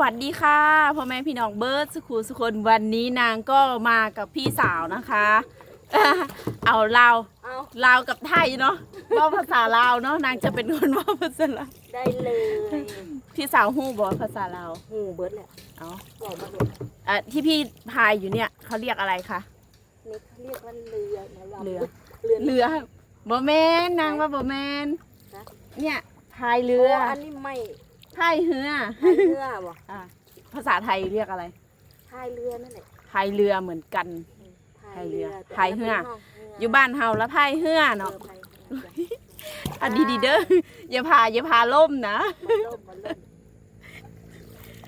สวัสดีค่ะพ่อแม่พี่น้องเบิร์ดสุขุสุคนวันนี้นางก็มากับพี่สาวนะคะ เอาลาวเอาลาวกับไทยเนาะเว่าภาษาลาวเนาะนางจะเป็นคนเว่าภาษาลาวได้เลยพี่สาวฮู้บอกภาษาลาวหูเบิร์ดแหละเอาบอกมาเลยอะที่พี่พายอยู่เนี่ยเขาเรียกอะไรคะนี่เขาเรียกว่าเรือนะลำเรือเรือเรือบ่แมนนางว่าบ่แมนนะเนี่ยพายเรืเรือออันนี้ไม่ พายเรือพายเรือบ่อะภาษาไทยเรียกอะไรพายเรือนั่นแหละพายเรือเหมือนกันพายเรือพายเรืออยู่บ้านเฮาแล้วพายเรือเนาะพายอะดีดีๆเด้ออย่าพาอย่าพาล่มนะมันล่มมันล่ม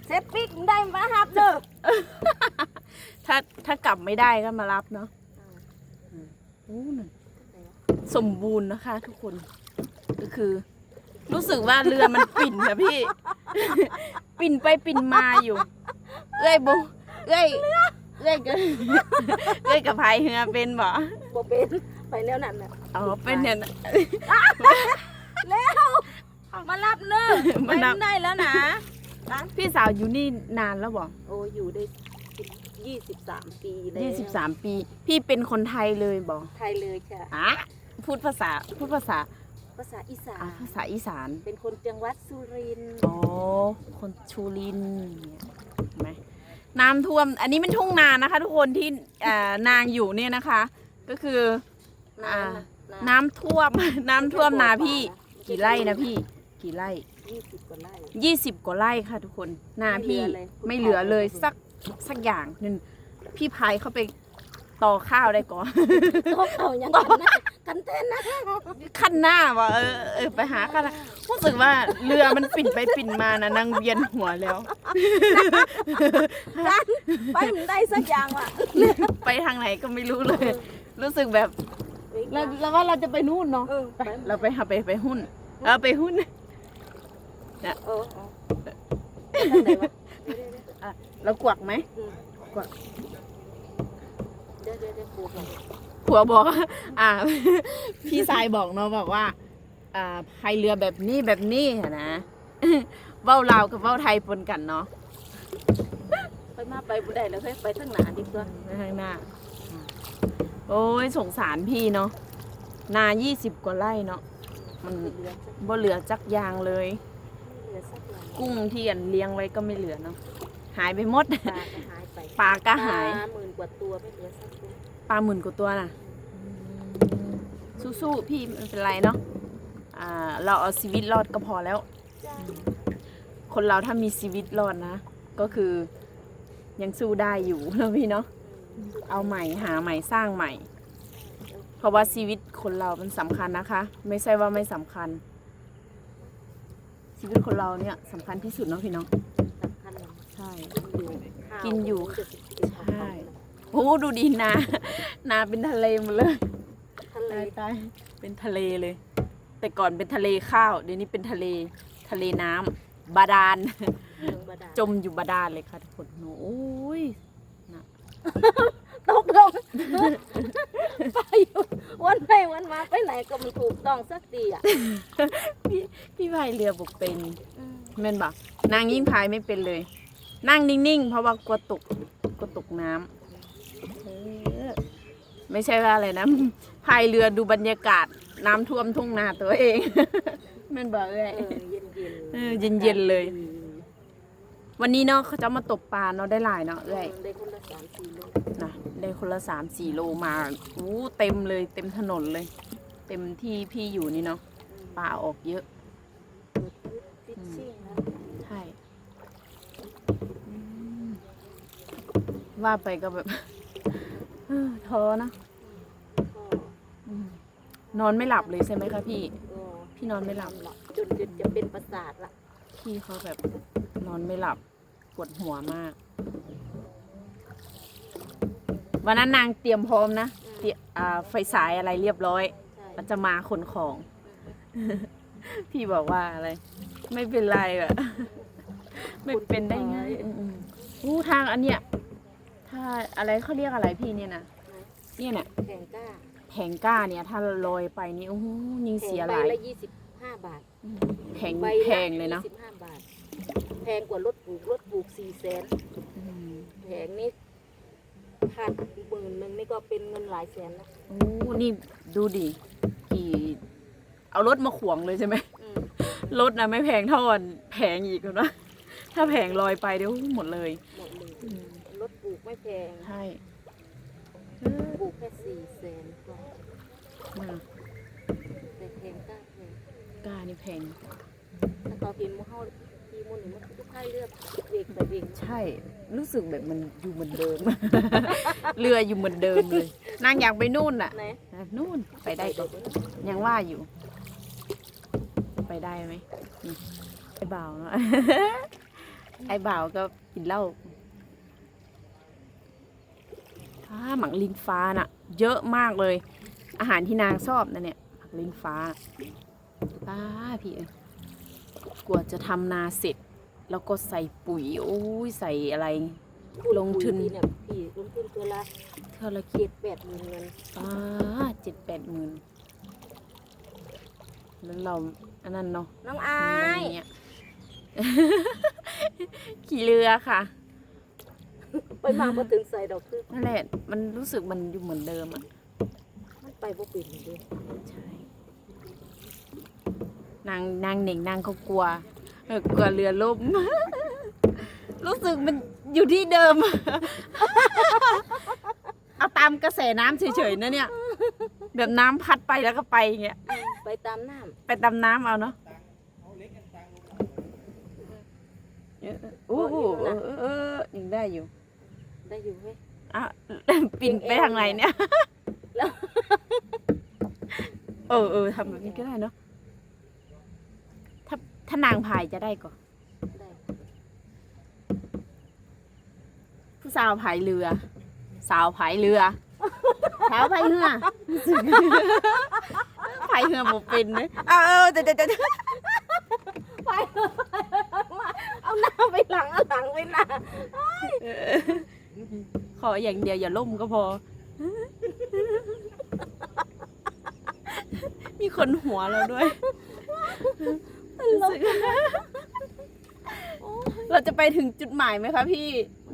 เซฟปิกได้มาฮับเด้อถ้าถ้ากลับไม่ได้ก็มารับเนาะอู้นั่นสมบูรณ์นะคะทุกคนก็คือ รู้สึกว่าเรือมันปิ่นนะพี่ ปิ่นไปปิ่นมาอยู่ เอ้ยบุเอ้ยเอ้ยกับเอ้ยกับพายเรือเป็นบ่บ่เป็นไปแล้วนั่นน่ะอ๋อเป็นเนี่ยนะแล้วมารับเนอะไปมารับได้แล้วนะพี่สาวอยู่นี่นานแล้วบ่โอ้อยู่ได้ยี่สิบสามปีแล้วยี่สิบสามปี พี่เป็นคนไทยเลยบ่ไทยเลยค่ะอะพูดภาษาพูดภาษา ภาษาอีสาอะนภาษาอีสาน เป็นคนจังหวัดสุรินทร์อ๋อ คนชูรินทร์เนี่ยเห็นไหมน้ำท่วม อันนี้เป็นทุ่งนานะคะ ทุกคนที่อ่านางอยู่เนี่ยนะคะ ก็คือ อ่า น้ำท่วม น้ำท่วมนาพี่ กี่ไร่นะพี่ กี่ไร่ยี่สิบกว่าไร่ยี่สิบกว่าไร่ค่ะ ทุกคน นาพี่ ไม่ไม่เหเหลืลืออเลเลยยสักสักอย่างหนึ่งพี่พายเข้าไปต่อข้าวได้ก่อนเขาเอาอย่างกันนะ กันเต้นนะขั้นหน้าว่ะเออเออไปหากันนะรู้สึกว่าเรือมันปิ่นไปปิ่นมานะนั่งเวียนหัวแล้วกันไปมันได้สักอย่างว่ะไปทางไหนก็ไม่รู้เลย รู้สึกแบบเราเราว่าเราจะไปนู่นเนาะเออไปเราไปหาไปไปหุ้นเออไปหุ้นเออเออไปทางไหนวะเดี๋ยวเดี๋ยวอะเรากวักไหมเดี๋ยวเดี๋ยวเดี๋ยวปลูกก่อน ผัวบอกว่าอ่า พี่ชายบอกเนาะบอกว่า อ่าพายเรือแบบนี้แบบนี้อะนะเว้าลาวกับเว้าไทยปนกันเนาะไปมาไปบุได้แล้วเฮ้ยไปทางหนาดีกว่าไปข้างหน้า โอ้ยสงสารพี่เนาะนายี่สิบกว่าไร่เนาะมันเหลือสักบ่เหลือจักอยางเลยเหลือสักอย่างกุ้งที่อันเลี้ยงไว้ก็ไม่เหลือเนาะหายไปหมดปลาก็หายไปปลาก็หายปลหมื่นกว่าตัวไม่เหลือสักตัว ปลาหมื่นกว่าตัวน่ะ สู้ๆพี่ไม่เป็นไรเนาะอ่าเราเอาชีวิตรอดก็พอแล้วจ้าคนเราถ้ามีชีวิตรอดนะ ก็คือยังสู้ได้อยู่แล้วพี่เนาะเอาใหม่หาใหม่สร้างใหม่ เพราะว่าชีวิตคนเรามันสำคัญนะคะ ไม่ใช่ว่าไม่สำคัญ ชีวิตคนเราเนี่ยสำคัญที่สุดเนาะพี่เนาะสำคัญเลยใช่ กินอยู่กินอยู่ข้าวใช่ โอ้ดูดีนา นาเป็นทะเลหมดเลยทะเลตายตายเป็นทะเลเลย แต่ก่อนเป็นทะเลข้าว เดี๋ยวนี้เป็นทะเลทะเลน้ำบาดาลเมืองบาดาลจมอยู่บาดาลเลยค่ะทุกคนโอ้ยตกลงไปอยู่วันไปวันมาไปไหนก็มันถูกต้องสักทีอะพี่พี่พายเรือบกเป็นแม่นบอกนางยิ่งพายไม่เป็นเลย นั่งนิ่งๆ เพราะว่ากลัวตกกลัวตกน้ำเออ ไม่ใช่ว่าอะไรนะพายเรือดูบรรยากาศน้ำท่วมทุ่งนาตัวเองแม่นบอกเลยเออเย็นเย็นเออเย็นๆเลย วันนี้เนาะเขาจะมาตกปลาเนาะได้หลายเนาะเอเอ้อยได้คนละสามสี่โลนะได้คนละสามสี่โลมาอู้เต็มเลย เต็มถนนเลย เต็มที่พี่อยู่นี่เนาะปลาออกเยอะฟิชชิ่งนะใช่อืมว่าไปก็แบบ เออท้อนะก็อืมนอนไม่หลับเลยใช่ไหมคะพี่ ก็พี่นอนไม่หลับ จนจนจะเป็นประสาทละพี่เขาแบบนอนไม่หลับปวดหัวมาก วันนั้นนางเตรียมพร้อมนะเตรียอ่าไฟสายอะไรเรียบร้อยใช่มันจะมาขนของ พี่บอกว่าอะไร ไม่เป็นไรอะ ไม่เป็นได้ไงอืมๆอู้ทางอันเนี้ย ถ้าอะไรเขาเรียกอะไรพี่เนี่ยนะเนี่ยเนี่ยแข่งกล้าแผงก้าเนี่ยถ้าลอยไปนี่โอ้โหยิงแข่งเสียหใบลายละยี่สิบห้าบาทแพงใบแพงเลยเนาะยี่สิบห้าบาท แพงกว่ารถปลูกรถปลูกสี่แสนอืมแผงนี้ขาดหมื่นหนึ่งนี่ก็เป็นเงินหลายแสนนะโอ้นี่ดูดิกี่เอารถมาขวงเลยใช่ไหมอืมรถนะไม่แพงเท่าอันแพงอีกนะถ้าแพงลอยไปเดี๋ยวหมดเลยหมดเลยรถปลูก ไม่แพงใช่ปลูกแค่สี่แสนกว่าอืมแต่แพงก้าแพงกล้านี่แพงถ้าเขาเห็นหมูเฮาทีหมูนี่มันก็ใช่เลือดเด็กแต่เด็กใช่ รู้สึกแบบมันอยู่เหมือนเดิม เรืออยู่เหมือนเดิมเลย นางอยากไปนู่นน่ะไหนนะนู่นไปได้ก็ยังว่าอยู่ ไปได้ไหมนี่ไอ้บ่าวเนาะไอ้บ่าวก็กินเหล้า อ่าหมักลิงฟ้าน่ะ เยอะมากเลย อาหารที่นางชอบนะเนี่ยหมักลิงฟ้าป้าพี่เอ้ยกว่าจะทำนาเสร็จ แล้วก็ใส่ปุ๋ยโอ้ยใส่อะไร ลงทุน ปุ๋ยเนี่ยพี่ลงทุนตัวละเท่าละเจ็ดแปดหมื่นเงินป้าเจ็ดแปดหมื่นแล้วเราอันนั้นเนาะน้องอายเนี่ย ขี่เรือค่ะ ไปมาพอถึงใส่ดอกคือนั่นแหละมันรู้สึกมันอยู่เหมือนเดิมอะมันไปบ่เป็นเลยใช่นางนางเหน่งนางเขากลัวเออกลัวเรือล่มรู้สึกมันอยู่ที่เดิม เอาตามกระแสน้ำเฉยๆนะเนี่ย แบบน้ำพัดไปแล้วก็ไปอย่างเงี้ย ไปตามน้ไปตามน้ำเอาเนาะเออโอ้โหเออเออเออยังได้อยู่ำ ได้อยู่ไหมอะปิ่นไปทางไหนเนี่ยแล้วเออเออทำแบบนี้ก็ได้เนาะถ้าถ้านางพายจะได้ก่อนได้ผู้สาวพายเรือ สาวพายเรือสาวพายเรือพายเรือบ่เป็นเลยเออเออแต่แต่แต่ไปเอาหน้าไปหลังเอาหลังไปหน้า ขออย่างเดียวอย่าล่มก็พอ มีคนหัวเราด้วยรู้สึกเราจะไปถึงจุดหมายไหมคะพี่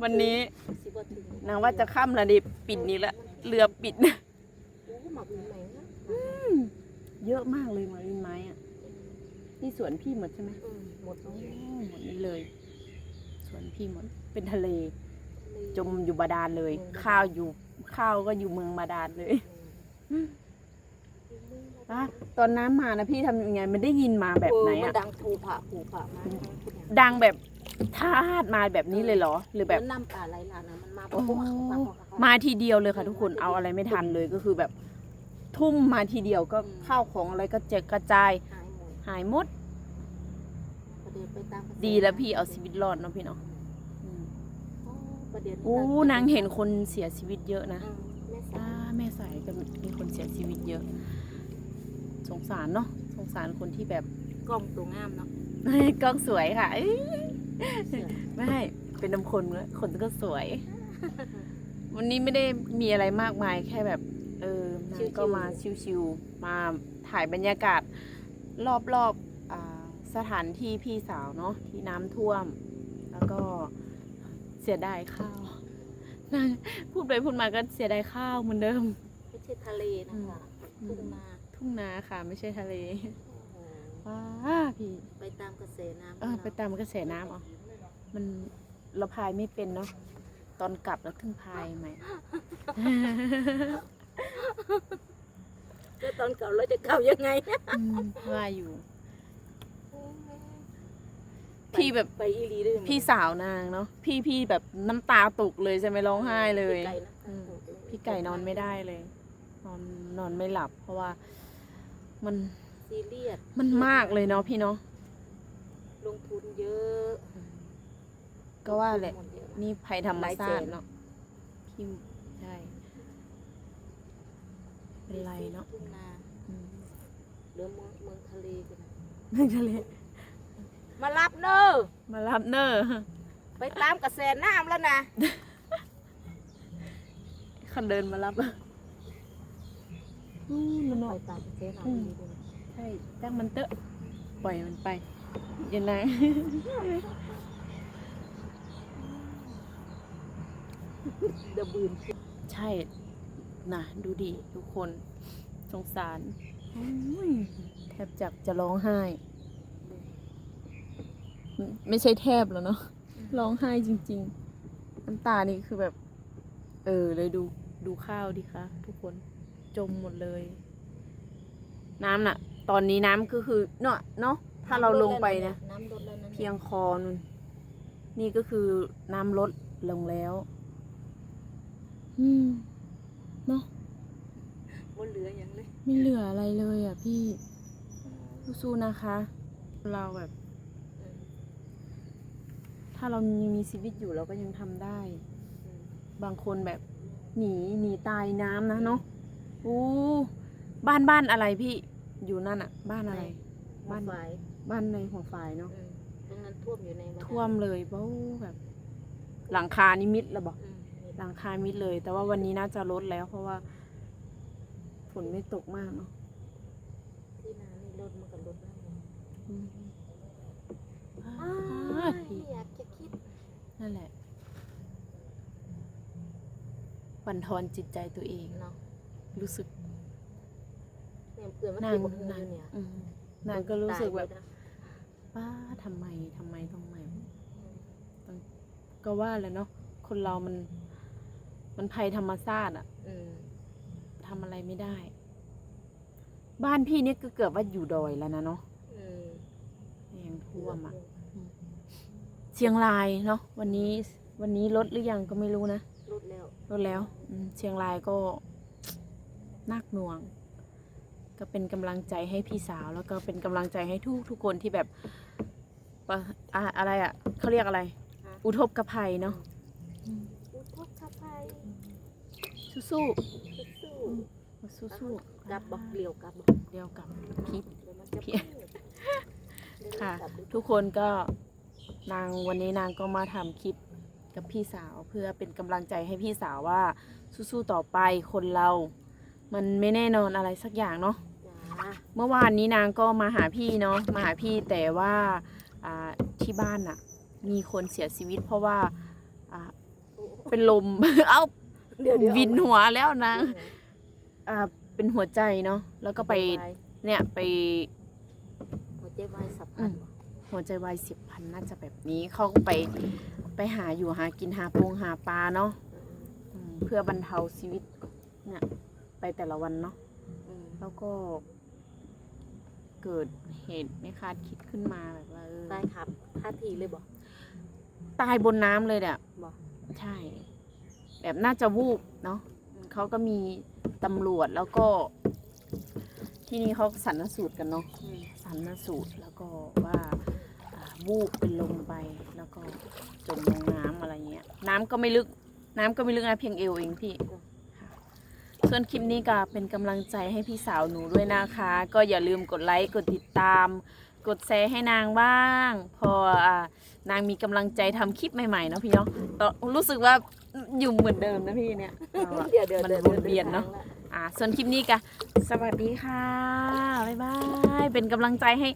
วันนี้สิบ่ถึงนางว่าจะข้ามระดิบปิดนี้ละเรือปิดโอ้หมักอยู่ไหนนะเยอะมากเลยมารินไม้อะนี่สวนพี่หมดใช่ไหมอืมหมดแล้วโอ้หมดนี้เลย สวนพี่หมดเป็นทะเล จมอยู่บาดาลเลย ข้าวอยู่ข้าวก็อยู่เมืองบาดาลเลยอะตอนน้ำมานะพี่ทำยังไง มันได้ยินมาแบบไหนเออมัอะนดังผูผะผูผะมาดังแบบทาดมาแบบนี้เลยเหรอ หรือแบบมันน้ำป่าไหลหลากนะมันมาโอ้โหปุ๊บปุ๊บปุ๊บปุ๊บมาทีเดียวเลยค่ะ ทุกคนเอาอะไรไม่ทันเลยก็คือแบบ ทุ่มมาทีเดียวก็ข้าวของอะไรก็เจะกระจาย หายหมดหายหมดประเดี๋ยวไปตามกระสดีแล้วพี่เอาชีวิตรอดเนาะพี่เนาะอืมโอ้ ประเดี๋ยวโอ้นางเห็นคนเสียชีวิตเยอะนะอืมแม่สาอ่าวแม่สายก็มีคนเสียชีวิตเยอะ สงสารเนาะสงสารคนที่แบบ กล้องตัวงามเนาะกล้องสวยค่ะเอ้ยเสือไม่ให้เป็นน้ำคนเลยคนก็สวย วันนี้ไม่ได้มีอะไรมากมายแค่แบบ เออนางก็มาชิวๆมาถ่ายบรรยากาศ รอบๆอ่าสถานที่พี่สาวเนาะที่น้ำท่วม แล้วก็เสียดายข้าวนางพูดไปพูดมาก็เสียดายข้าวเหมือนเดิม ไม่ใช่ทะเลนะคะทุ่งนาทุ่งนาค่ะ ไม่ใช่ทะเลโอ้ว้าพี่ ไปตามกระแสน้ำเออไปตามกระแสน้ำเอะมันเราพายไม่เป็นเนาะตอนกลับแล้วถึงพายใหม่แล้วตอนเก่าเราจะเก่ายังไงอืมว่าอยู่ พี่แบบไปอีหลีด้วยมั้ยพี่สาวนางเนาะพี่พี่แบบน้ำตาตกเลยใช่ไหมร้องไห้เลย พี่ไก่นะอืม พี่ไก่นอนไม่ได้เลย นอนนอนไม่หลับ เพราะว่า มันซีเรียสมันมากเลยเนาะพี่เนาะลงทุนเยอะก็ว่าแหละงทุนเยอนี่ภัยธรรมหลายชาแสตินเนาะพี่ใช่เป็นไรเนาะทุ่งนาอืม เหลือเมืองเมืองทะเลกันนะนั่นก็เลย มารับเนอร์มารับเนอร์ไปตามกระแสน้ำแล้วนะคันเดินมารับอืมมันหน่อยตามกระแสน้ำใช่ตั้งมันเตอะปล่อยมันไปยังไงเดบืนใช่นะดูดิทุกคนสงสารแทบจับจะร้องไห้ ไม่ไม่ใช่แทบแล้วเนาะร้องไห้จริง ๆ น้ำตานี่คือแบบ เออเลยดูดูข้าวดิคะทุกคนจมหมดเลย น้ำน่ะ ตอนนี้น้ำก็คือเนาะเนาะถ้าเราลงไปนะน้ำลดแล้วนะเพียงคอนุนนี่ก็คือน้ำลดลงแล้ว อืมเนาะบนเหลืออย่างเลย ไม่เหลืออะไรเลยอะพี่สู้ๆนะคะ เราแบบ ถ้าเรายังมีชีวิตอยู่เราก็ยังทำได้ บางคนแบบหนีหนีตายน้ำนะเนาะอู้บ้านบ้านอะไรพี่อยู่นั่นอะบ้านอะไร บ้านไฟบ้านในหัวฝ่ายเนาะตรงนั้นท่วมอยู่ในบาดาลท่วมเลยเบ้าแบบ หลังคานี่มิดแล้วบอก อืมหลังคามิดเลย แต่ว่าวันนี้น่าจะลดแล้ว เพราะว่า ฝนไม่ตกมากเนาะที่นานี่รถมันกับรถนั่นเลยอืมอ้าอ่าวพี่ไม่อยากจะคิด นั่นแหละบันทอนจิตใจตัวเองเนาะรู้สึกเนี่ยเกิดมันนางเกิดบนนางเนี่ย อืมนางก็รู้สึกแบบตายเลยนะป้าทำไมทำไมทำไมต้องก็ว่าแหละเนาะคนเรามัน มันภัยธรรมชาติอะอืมทำอะไรไม่ได้ บ้านพี่นี่ก็เกือบว่าอยู่ดอยแล้วนะเนาะอืม ยังท่วมอะ เชียงรายเนาะวันนี้วันนี้ลดหรือยังก็ไม่รู้นะรถแล้วลดแล้วอืมเชียงรายก็นักหน่วง ก็เป็นกำลังใจให้พี่สาว แล้วก็เป็นกำลังใจให้ทุกทุกคนที่แบบปะอะอะไรอะ่ะเขาเรียกอะไรฮะอุทกภัยเนาะอุทกภัยสู้สู้ๆสู้สู้ๆกลับบอกเลี้ยวกลับบอกเดียวกับพิษเดี๋ยวมันจะพี่พูดเดี๋ยวค่ะกลับดูทุกคนก็ นางวันนี้นางก็มาทำคลิปกับพี่สาวเพื่อเป็นกำลังใจให้พี่สาวว่าสู้ๆต่อไปคนเรา มันไม่แน่นอนอะไรสักอย่างเนาะจ้าเมื่อวานนี้นางก็มาหาพี่เนาะมาหาพี่แต่ว่าอ่าที่บ้านน่ะ มีคนเสียชีวิต เพราะว่าอ่าเป็นลมเอ้าเดี๋ยวเดี๋ยววินหัวแล้วนะเอาไว้อ่าเป็นหัวใจเนาะแล้วก็ไปเนี่ยไปหัวใจวายสับพันบ่ หัวใจวายสิบพันน่าจะแบบนี้เขาก็ไปไปหาอยู่หากินหาปงหาปลาเนาะอืมเพื่อบรรเทาชีวิตเนี่ยไปแต่ละวันเนาะอืมแล้วก็ เกิดเหตุไม่คาดคิดขึ้นมาแบบว่าเออตายครับท่าทีเลยบอกตายบนน้ำเลยเนี่ยบอกใช่ แบบน่าจะวูบเนาะเขาก็มีตำรวจแล้วก็ ที่นี่เขาสันนสูตรกันเนาะ อืมสันนสูตร แล้วก็ว่าอ่าวูบเป็นลมไปแล้วก็จมลงน้ำอะไรเงี้ย น้ำก็ไม่ลึก น้ำก็ไม่ลึกนะเพียงเอวเองพี่ค่ะส่วนคลิปนี้ก็เป็นกำลังใจให้พี่สาวหนูด้วยนะคะ ก็อย่าลืมกดไลค์กดติดตาม กดแชร์ให้นางบ้าง พออ่านางมีกำลังใจทำคลิปใหม่ๆเนาะพี่เนาะตอนรู้สึกว่าอยู่เหมือนเดิมนะพี่เนี่ยเราอะเดี๋ยวเดี๋ยวมันเดี๋ยววนเวียนเนาะ อ่าส่วนคลิปนี้ก็สวัสดีค่ะ บ๊ายบาย เป็นกำลังใจให้